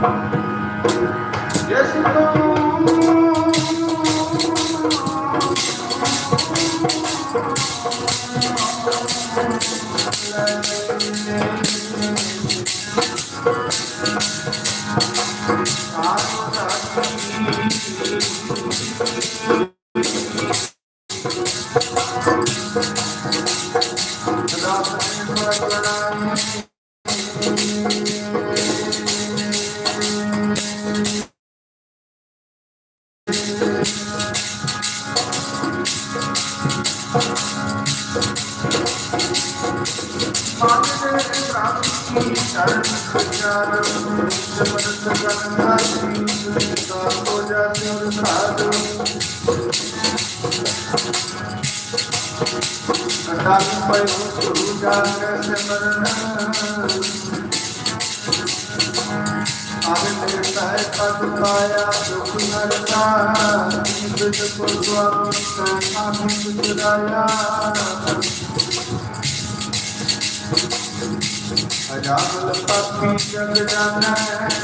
I'm Thank you. Swami ਦੇ ਰਾਮ ਕੀ ਚਰਨ ਖਿਆਲ ਸਮਰਤ ਕਰਨਾ ਜੀ ਸਦਾ ਹੋ ਜਾਏ ਉਹ ਸਾਧ ਸਦਾ ਪਈ ਗੁਰੂ ਜਾਨ ਕੇ ਸਿਮਰਨ ਆਵੇ ਮੇਰੇ ਸਹਿ ਪਦ ਪਾਇਆ ਦੁਖ ਨਰਤਾ ਜਿਸ ਕੋ ਸੁਆਮੀ ਸਾਥ ਸੁਖ ਰਾਇਆ جاگل پاپی جگ جانا ہے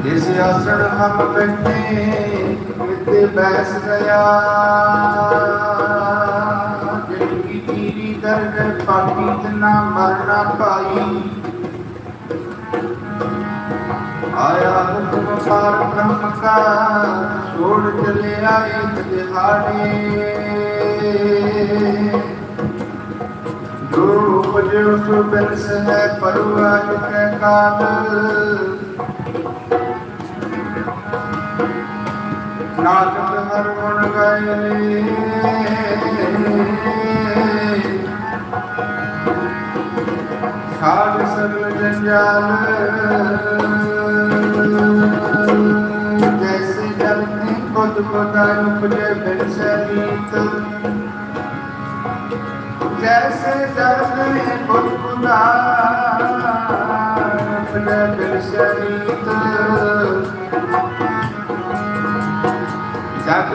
ਆਸਣ ਹਮ ਬੈਠੇ ਇਤੇ ਬੈਸ ਗਿਆ। ਜਿਨਕੀ ਤੀਰੀ ਦਰਦ ਪਾਪੀ ਤਨਾ ਮਰਨਾ ਪਾਈ ਆਇਆ ਹੁਕਮ ਪਾਰ ਬ੍ਰਹਮ ਕਾ, ਛੋੜ ਚਲੇ ਆਏ ਦਿਹਾੜੇ। ਜੋ ਉਪਜਿਓ ਸੋ ਬਿਨਸ ਹੈ ਪਰਵਾ ਜਿਤੈ ਕਾਲ। ਨਾਨਕ ਹਰ ਗੁਣ ਗਾਇਨੇ ਸਾਧ ਸਗਲ ਜੰਜਾਲ ਜੈਸੇ ਜਲ ਨੇ ਕੁਦ ਕੋਦਾ ਉਪਜੇ ਬਿਨ ਸਰੀਤ ਜੈਸੇ ਜਲ ਨੇ ਕੁਦ ਕੋਦਾ ਉਪਜੇ ਬਿਨ ਸਰੀਤ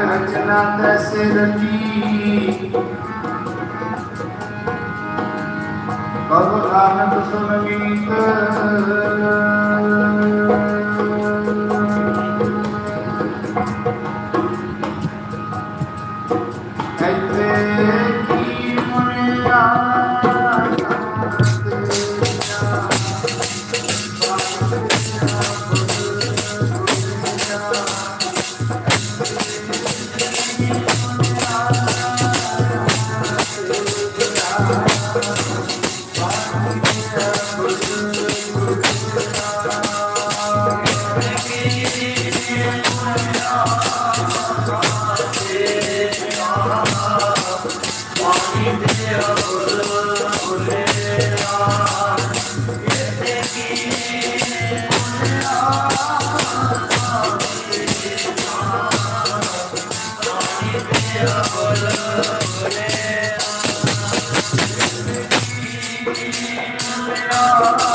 ਜਗ ਰਚਨਾ ਤੈਸੇ ਰਚੀ ਕਬ ਨਾਨਕ ਸੁਨ Oh.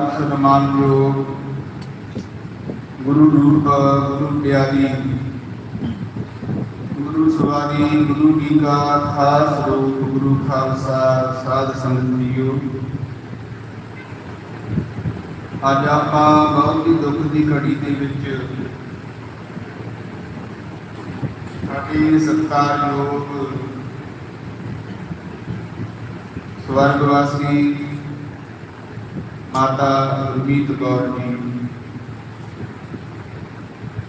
ਸਨਮਾਨਯੋਗ ਗੁਰੂ ਰੂਪ ਗੁਰੂ ਪਿਆਰੀ, ਗੁਰੂ ਸਵਾਰੀ ਗੁਰੂ ਜੀ ਕਾ ਖਾਸ ਰੂਪ ਗੁਰੂ ਖਾਲਸਾ ਸਾਧ ਸੰਗਤ ਜੀਓ। ਅੱਜ ਆਪਾਂ ਬਹੁਤ ਹੀ ਦੁੱਖ ਦੀ ਘੜੀ ਦੇ ਵਿੱਚ ਸਾਡੇ ਸਤਿਕਾਰਯੋਗ ਸਵਰਗਵਾਸੀ ਮਾਤਾ ਗੁਰਮੀਤ ਕੌਰ ਜੀ।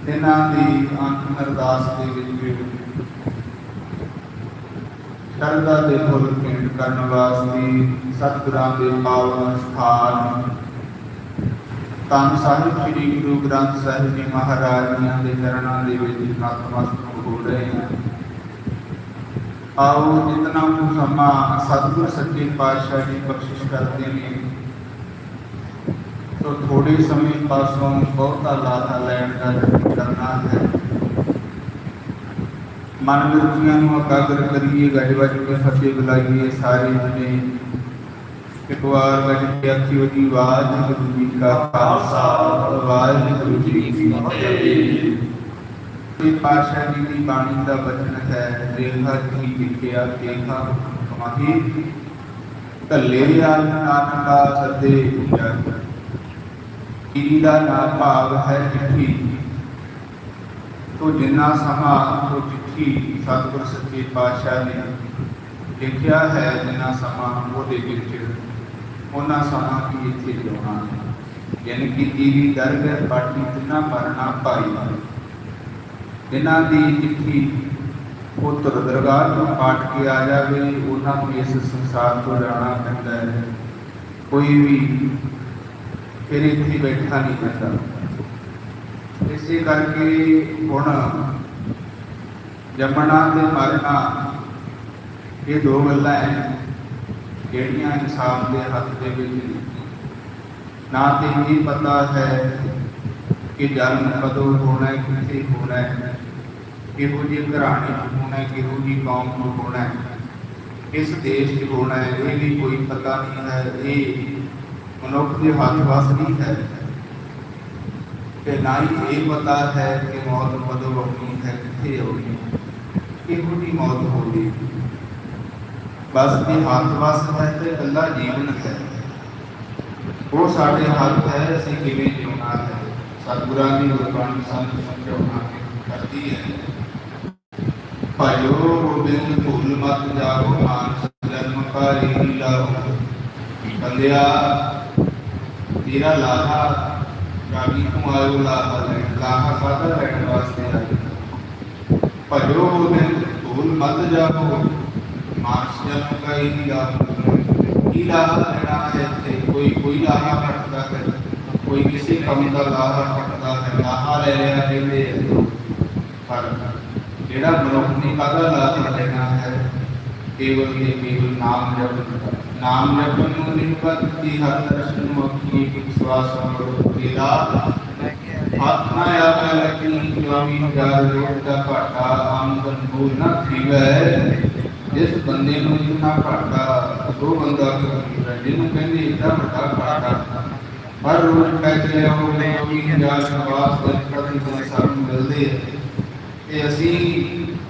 ਇਹਨਾਂ ਦੀ ਅੰਤਿਮ ਅਰਦਾਸ ਦੇ ਵਿੱਚ ਸ਼ਰਧਾ ਦੇ ਫੁੱਲ ਭੇਂਟ ਕਰਨ ਵਾਸਤੇ ਸਤਿਗੁਰਾਂ ਦੇ ਪਾਵਨ ਸਥਾਨ। ਤਾਂ ਸਾਹਿਬ ਸ੍ਰੀ ਗੁਰੂ ਗ੍ਰੰਥ ਸਾਹਿਬ ਜੀ ਮਹਾਰਾਜ ਜੀਆਂ ਦੇ ਚਰਨਾਂ ਦੇ ਵਿੱਚ ਨਤਮਸਤਕ ਹੋ ਰਹੇ ਹਾਂ। ਆਓ ਜਿਤਨਾ ਕੁ ਸਮਾਂ ਸਤਿਗੁਰ ਸੱਚੇ ਪਾਤਸ਼ਾਹ ਜੀ ਬਖਸ਼ਿਸ਼ ਕਰਦੇ ਨੇ تو تھوڑی سمی پاسوں بہت اللہ تعالی کا کرنا ہے۔ مانو روپیوں اکاگر کریے گاڑی واجب میں بلائیے سارے ہمیں اقوار بن اکی ہوتی واج گرو جی کا واج گرو جی کی جی کی بانی کا بچن ہے، دیکھا جی کی دکھیا دیکھا۔ ہماری تلے آن کا سدے پوجا ਨਾਮ ਦਾ ਸਦੇ ਨਾਮ ਭਾਵ ਹੈ ਚਿੱਠੀ? ਤੋ ਜਿੰਨਾ ਸਮਾਂ ਤੋ ਚਿੱਠੀ ਸਤਿਗੁਰ ਸੱਚੇ ਪਾਤਸ਼ਾਹ ਨੇ ਲਿਖਿਆ ਹੈ, ਜਿੰਨਾ ਸਮਾਂ ਉਹਦੇ ਵਿੱਚ, ਉਹਨਾਂ ਸਮਾਂ ਕੀ ਇੱਥੇ ਲਾਉਣਾ ਯਾਨੀ ਕਿ ਜੀਵੀ ਦਰਗਹ ਪਾਟੀ ਤਿੰਨਾ ਮਰਨਾ ਭਾਈ ਇਹਨਾਂ ਦੀ ਚਿੱਠੀ ਪੁੱਤਰ ਦਰਗਾਹ ਤੋਂ ਪਾਟ ਕੇ ਆ ਜਾਵੇ, ਉਹਨਾਂ ਨੂੰ ਇਸ ਸੰਸਾਰ ਤੋਂ ਜਾਣਾ ਪੈਂਦਾ ਹੈ। ਕੋਈ ਵੀ ਫਿਰ ਇੱਥੇ ਬੈਠਾ ਨਹੀਂ ਪੈਂਦਾ ਇਸੇ ਕਰਕੇ ਹੁਣ ਜੰਮਣਾ ਤੇ ਮਰਨਾ ਇਹ ਦੋ ਗੱਲਾਂ ਹੈ ਜਿਹੜੀਆਂ ਇਨਸਾਨ ਦੇ ਹੱਥ ਦੇ ਵਿੱਚ ਨਹੀਂ ਨਾ ਤੇ ਇਹ ਪਤਾ ਹੈ ਕਿ ਜਨਮ ਕਦੋਂ ਹੋਣਾ ਹੈ ਕਿੱਥੇ ਹੋਣਾ ਹੈ ਕਿਹੋ ਜਿਹੇ ਘਰਾਣੇ 'ਚ ਹੋਣਾ ਹੈ ਕਿਹੋ ਜਿਹੀ ਕੌਮ 'ਚ ਹੋਣਾ ਹੈ ਕਿਸ ਦੇਸ਼ 'ਚ ਹੋਣਾ ਹੈ ਇਹ ਵੀ ਕੋਈ ਪਤਾ ਨਹੀਂ ਹੈ ਇਹ ਮਨੁੱਖ ਦੇ ਹੱਥ ਵਸ ਨਹੀਂ ਹੈ ਤੇ ਨਾ ਹੀ ਇਹ ਪਤਾ ਹੈ ਕਿ ਮੌਤ ਕਦੋਂ ਆਉਣੀ ਹੈ ਕਿੱਥੇ ਆਉਣੀ ਹੈ ਕਿਹੋ ਜਿਹੀ ਮੌਤ ਹੋਣੀ ਬਸ ਇਹ ਹੱਥ ਵਸ ਹੈ ਤੇ ਅੱਲਾ ਜੀਵਨ ਹੈ ਉਹ ਸਾਡੇ ਹੱਥ ਹੈ ਅਸੀਂ ਕਿਵੇਂ ਜਿਉਣਾ ਹੈ ਸਤਿਗੁਰਾਂ ਦੀ ਗੁਰਬਾਣੀ ਸਾਨੂੰ ਸਮਝਾਉਣਾ ਕਰਦੀ ਹੈ ਭਜੋ ਗੋਬਿੰਦ ਭੁੱਲ ਮਤ ਜਾਓ ਮਾਨਸ ਜਨਮ ਕਾ ਰੀਤੀ ਲਾਓ ਬੰਦਿਆ تیرا لاہا رابی کمارو لاہا لین لاہا پاتا لین واسطے آئے پجو ہو دن تول مت جا ہو مارس جنو کا ہی نہیں لاہا کی لاہا لینا ہے تھے کوئی کوئی لاہا پڑھتا ہے کوئی کسی کم دا لاہا پڑھتا ہے لاہا لے لیا لے لے پر جیڑا بنوکنی پاتا لاہا لینا ہے کیول کے کیول نام جب کرتا ہے نام لبن نبت کی حد رشن مکی بسوا سمر پیدا حق نہ یا میں لیکن انتوامی جاہر روٹا پڑھتا آمدن بھول نہ تھی وے جس بندے نو اتنا پڑھتا دو بندہ کرنی رہے جنو کہنے اتنا پڑھتا پڑھتا ہر روٹ پیچلے ہو میں امین جاہر نواز دن پڑھتا سب ملدے کہ اسی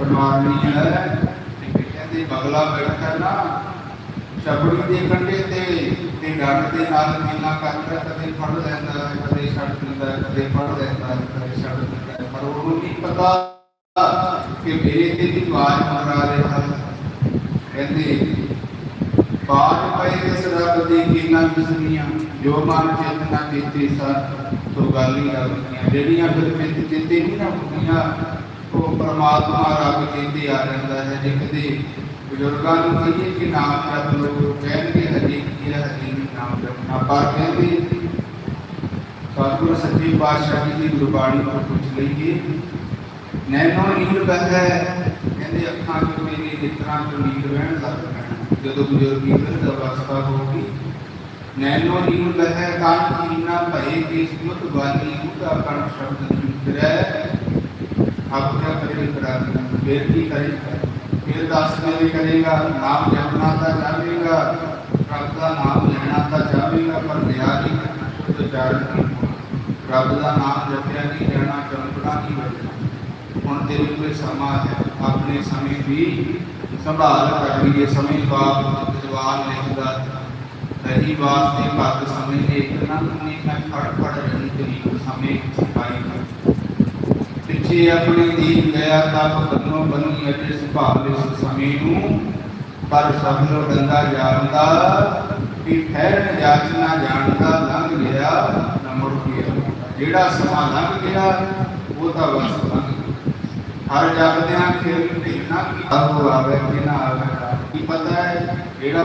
ਉਹਨੇ ਹੈ। ਤੇ ਕਹਿੰਦੇ ਬਗਲਾ ਬੈਠਾ ਨਾ ਛਪੜੀ ਦੇ ਕੰਢੇ ਤੇ ਤੇ ਡੰਡ ਦੇ ਨਾਲ ਮੇਲਾ ਕਰਦਾ, ਕਦੇ ਫੜ ਲੈਂਦਾ ਹੈ ਕਦੇ ਛੱਡ ਦਿੰਦਾ ਹੈ ਕਦੇ ਫੜ ਲੈਂਦਾ ਹੈ ਕਦੇ ਛੱਡ ਦਿੰਦਾ। ਹੈ ਪਰ ਉਹਨੂੰ ਨਹੀਂ ਪਤਾ ਕਿ ਮੇਰੇ ਤੇ ਵੀ ਆਵਾਜ਼ ਮਰਾ ਰਿਹਾ ਹੈ ਕਹਿੰਦੇ, ਬਾਜ ਪਏ ਕਿਸ ਰੱਬ ਦੀ ਕੀਨਾ ਕਿਸਨੀਆਂ, ਜੋ ਮਨ ਚੇਤਨਾ ਕੀਤੀ ਸਤ ਗੱਲ ਹੀ ਆਉਂਦੀਆਂ ਜਿਹੜੀਆਂ ਫਿਰ ਚੇਤੇ ਨਹੀਂ ਨਾ ਹੁੰਦੀਆਂ ਉਹ ਪ੍ਰਮਾਤਮਾ ਰੱਬ ਚੇਤੇ ਆ ਜਾਂਦਾ ਹੈ ਜੇ ਕਦੇ ਬਜ਼ੁਰਗਾਂ ਨੂੰ ਕਹੀਏ ਕਿ ਨਾਮ ਜਪ ਲੋ ਕਹਿਣਗੇ ਹਜੇ ਕੀ ਹੈ ਹਜੇ ਨਾਮ ਜਪਣਾ ਪਰ ਕਹਿੰਦੇ ਸਤਿਗੁਰ ਸੱਚੇ ਪਾਤਸ਼ਾਹ ਜੀ ਦੀ ਗੁਰਬਾਣੀ ਤੋਂ ਪੁੱਛ ਲਈਏ, ਨੈਣੋ ਨੀਲ ਬਹਿ, ਕਹਿੰਦੇ ਅੱਖਾਂ ਚ ਮੇਰੀ ਨਿਤਰਾਂ ਚ ਨੀਲ ਵਹਿਣ ਲੱਗ ਪੈਣਾ। ਜਦੋਂ ਬਜ਼ੁਰਗੀ ਫਿਰ ਅਵਸਥਾ ਹੋਊਗੀ ਨੈਣੋ ਨੀਲ ਬਹਿ ਕਾਨ ਕੀਨਾ ਭਏ, ਕੇ ਸੁਮਤ ਬਾਨੀ ਉਹਦਾ ਕਣ ਸ਼ਬਦ ਨਿਕਰੈ ਆਪਣਾ ਕਰੇ ਕਰਾ ਫਿਰ ਕੀ ਫਿਰ ਦਸ ਮੇਰੇ ਕਰੇਗਾ? ਨਾਮ ਜਪਣਾ ਤਾਂ ਜਾਵੇਗਾ ਰੱਬ ਦਾ ਨਾਮ ਲੈਣਾ ਤਾਂ ਜਾਵੇਗਾ ਪਰ ਦਇਆ ਨਹੀਂ ਕਰਨਾ ਨਹੀਂ ਰੱਬ ਦਾ ਨਾਮ ਜਪਿਆ ਨਹੀਂ ਜਾਣਾ ਚੰਪੜਾ ਨਹੀਂ ਬਚਣਾ ਹੁਣ ਤੇਰੇ ਕੋਲ ਸਮਾਂ ਹੈ, ਆਪਣੇ ਸਮੇਂ ਦੀ ਸੰਭਾਲ ਕਰ ਸਮੇਂ ਬਾਪ ਜਵਾਨ ਲਿਖਦਾ ਰਹੀ ਵਾਸਤੇ ਭਗਤ ਸਮੇਂ ਦੇ ਇੱਕ ਨਹੀਂ ਮੈਂ ਫੜ ਫੜ ਰਹੀ ਤੇਰੀ। ਸਮੇਂ ਪਿੱਛੇ ਆਪਣੇ ਦੀਨ ਗਿਆ ਤਬ ਬੰਨੋ ਬੰਨੀ ਅਜੇ ਸੰਭਾਲ ਇਸ ਸਮੇਂ ਨੂੰ। ਪਰ ਸਭ ਨੂੰ ਗੰਦਾ ਜਾਣਦਾ ਕਿ ਠਹਿਰਨ ਜਾਚਨਾ ਜਾਣਦਾ, ਲੰਘ ਗਿਆ, ਨਾ ਮੁੜ ਗਿਆ। ਜਿਹੜਾ ਸਮਾਂ ਲੰਘ ਗਿਆ, ਉਹ ਤਾਂ ਬਸ ਲੰਘ ਹਰ ਜਪਦਿਆਂ ਫਿਰ ਢੇਨਾ ਕੀ ਆਵੇ ਕਿ ਨਾ ਆਵੇ? ਕੀ ਪਤਾ ਹੈ ਜਿਹੜਾ